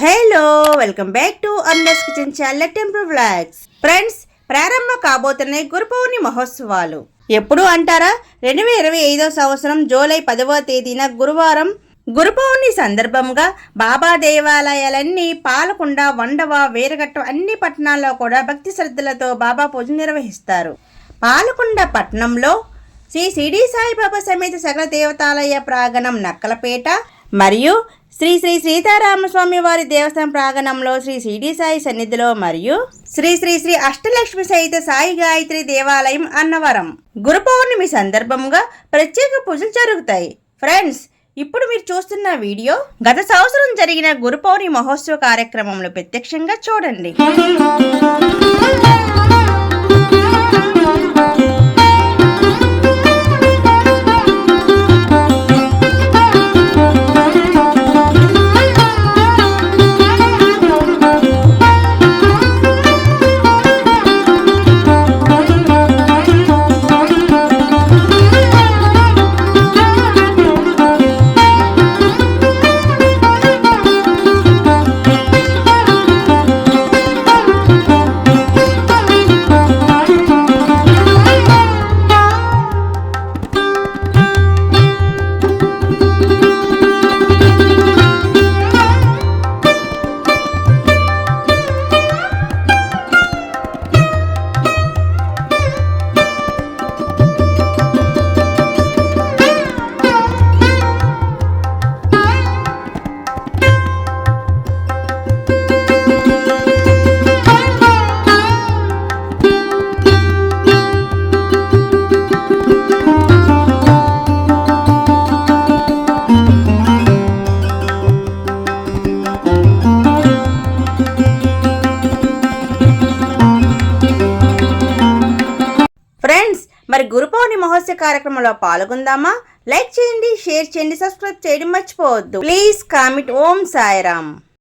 Hello welcome back to Anna's kitchen channel temple blogs friends ప్రారంభ కాబోతున్నాయి గురు పౌర్ణి మహోత్సవాలు. ఎప్పుడు అంటారా? రెండు వేల ఇరవై ఐదో సంవత్సరం జూలై పదవ తేదీన గురువారం గురు పౌర్ణి సందర్భంగా బాబా దేవాలయాలన్నీ పాలకొండ వండవ వీరఘట్టం అన్ని పట్టణాల్లో కూడా భక్తి శ్రద్ధలతో బాబా పూజ నిర్వహిస్తారు. పాలకొండ పట్టణంలో శ్రీ సిడి సాయిబాబా సమేత సకల దేవతాలయ ప్రాంగణం నక్కలపేట మరియు శ్రీ శ్రీ సీతారామస్వామి వారి దేవస్థానం ప్రాంగణంలో శ్రీ సిడి సాయి సన్నిధిలో మరియు శ్రీ శ్రీ శ్రీ అష్టలక్ష్మి సహిత సాయి గాయత్రి దేవాలయం అన్నవరం. గురు పౌర్ణమి సందర్భంగా ప్రత్యేక పూజలు జరుగుతాయి. ఫ్రెండ్స్ ఇప్పుడు మీరు చూస్తున్న వీడియో గత సంవత్సరం జరిగిన గురు పౌర్ణమి మహోత్సవ కార్యక్రమంలో ప్రత్యక్షంగా చూడండి. మరి గురు పౌర్ణమి మహోత్సవ కార్యక్రమంలో పాల్గొందామా? లైక్ చేయండి షేర్ చేయండి సబ్స్క్రైబ్ చేయడం మర్చిపోవద్దు. Please comment. ఓం సాయిరామ్.